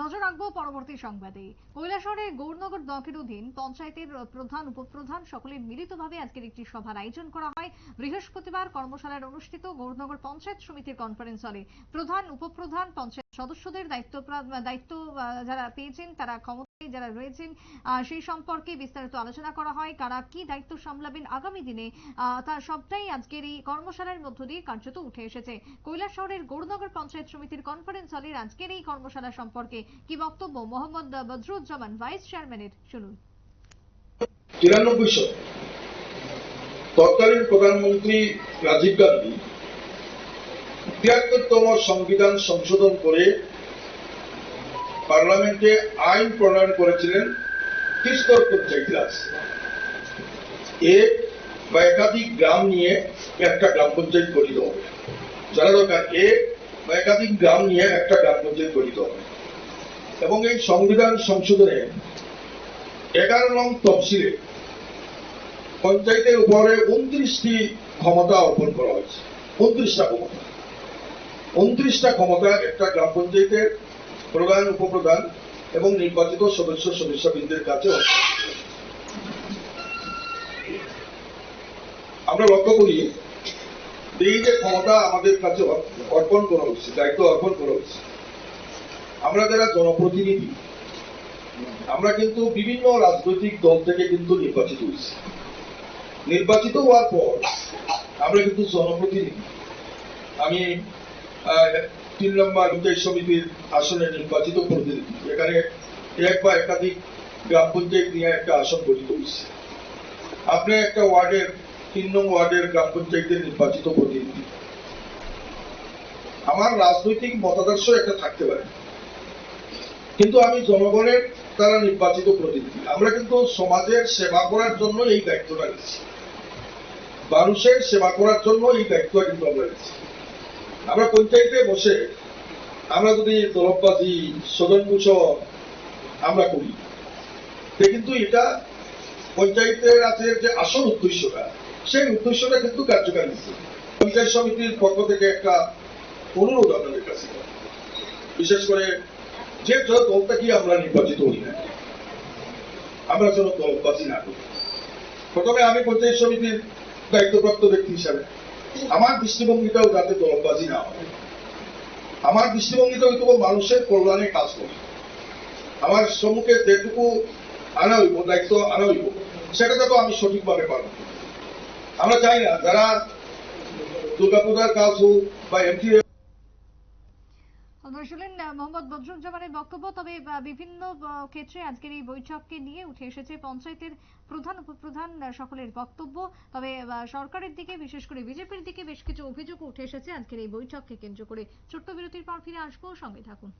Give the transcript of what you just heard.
নজর রাখব পরবর্তী সংবাদে। কৈলাসহরের গৌরনগর ব্লকের অধীন পঞ্চায়েতের প্রধান, উপপ্রধান সকলের মিলিতভাবে আজকের একটি সভার আয়োজন করা হয়। বৃহস্পতিবার কর্মশালায় অনুষ্ঠিত গৌরনগর পঞ্চায়েত সমিতির কনফারেন্স হলে প্রধান, উপপ্রধান পঞ্চায়েত সদস্যদের দায়িত্ব দায়িত্ব যারা পেয়েছেন তারা ক্ষমতায় যারা রয়েছেন সেই সম্পর্কে বিস্তারিত আলোচনা করা হয়, কারা কি দায়িত্ব সামলাবেন আগামী দিনে তার সবটাই আজকের এই কর্মশালার মধ্য দিয়ে কার্যত উঠে এসেছে। কৈলাসহরের গৌরনগর পঞ্চায়েত সমিতির কনফারেন্স হলের আজকের এই কর্মশালা সম্পর্কে কি বক্তব্য? মোহাম্মদ বদরুজ্জামান ভাইস চেয়ারম্যানের শুনুন। তৎকালীন প্রধানমন্ত্রী রাজীব গান্ধী তিয়াত্তরতম সংবিধান সংশোধন করে পার্লামেন্টে আইন প্রণয়ন করেছিলেন ত্রিস্তর পঞ্চায়েত এক বা একাধিক গ্রাম নিয়ে একটা গ্রাম পঞ্চায়েত গঠিত হবে। যারা দরকার এক বা একাধিক গ্রাম নিয়ে একটা গ্রাম পঞ্চায়েত গঠিত হবে। এবং এই সংবিধান সংশোধনে এগারো নং তফসিলে পঞ্চায়েতের উপরে উনত্রিশটি ক্ষমতা অর্পণ করা হয়েছে। উনত্রিশটা ক্ষমতা। উনত্রিশটা ক্ষমতা একটা গ্রাম পঞ্চায়েতের প্রধান উপপ্রধান এবং নির্বাচিত সদস্য সদস্যবৃন্দের কাছে আমরা লক্ষ্য করি, এই যে ক্ষমতা আমাদের কাছে অর্পণ করা হচ্ছে, দায়িত্ব অর্পণ করা হচ্ছে, আমরা যারা জনপ্রতিনিধি, আমরা কিন্তু বিভিন্ন রাজনৈতিক দল থেকে কিন্তু নির্বাচিত হয়েছি। নির্বাচিত হওয়ার পর আমরা কিন্তু জনপ্রতিনিধি। আমি তিন নম্বর পঞ্চায়েত সমিতির আসনে নির্বাচিত প্রতিনিধি এখানে এক বা একাধিক গ্রাম পঞ্চায়েত নিয়ে একটা আসন গঠিত হয়েছে। আপনি একটা ওয়ার্ডের, তিন নং ওয়ার্ডের গ্রাম পঞ্চায়েতের নির্বাচিত প্রতিনিধি আমার রাজনৈতিক মতাদর্শ একটা থাকতে পারে। কিন্তু আমি জনগণের দ্বারা নির্বাচিত প্রতিনিধি আমরা কিন্তু সমাজের সেবা করার জন্য এই দায়িত্বটা নিচ্ছি। মানুষের সেবা করার জন্য এই দায়িত্বটা কিন্তু আমরা নিচ্ছি। আমরা পঞ্চায়েতে বসে আমরা যদি দলবাজি স্বজনপুষ আমরা করি কিন্তু এটা পঞ্চায়েতের আছে যে আসল উদ্দেশ্যটা। সেই উদ্দেশ্যটা কিন্তু কার্যকারী হচ্ছে পঞ্চায়েত সমিতির পক্ষ থেকে একটা অনুরোধ আপনাদের কাছে। বিশেষ করে যে যে দলটা কি আমরা নির্বাচিত হই না, আমরা যেন দলবাজি না করি। প্রথমে আমি পঞ্চায়েত সমিতির দায়িত্বপ্রাপ্ত ব্যক্তি হিসাবে আমার দৃষ্টিভঙ্গিটাও যাতে দলবাজি না হয় আমার দৃষ্টিভঙ্গিটা হয়তো মানুষের কল্যাণে কাজ করে আমার সম্মুখে যেটুকু আনা হইব, দায়িত্ব আনা হইব সেটাতে তো আমি সঠিকভাবে পালন। আমরা চাই না, যারা দুর্গাপূজার কাজ হোক বা এমটি শুনলেন মোহাম্মদ বদরুজ্জামানের বক্তব্য। তবে বিভিন্ন ক্ষেত্রে আজকের এই বৈঠককে নিয়ে উঠে এসেছে পঞ্চায়েতের প্রধান উপপ্রধান সকলের বক্তব্য। তবে সরকারের দিকে, বিশেষ করে বিজেপির দিকে বেশ কিছু অভিযোগ উঠে এসেছে আজকের এই বৈঠককে কেন্দ্র করে। ছোট্ট বিরতির পর ফিরে আসব, সঙ্গে থাকুন।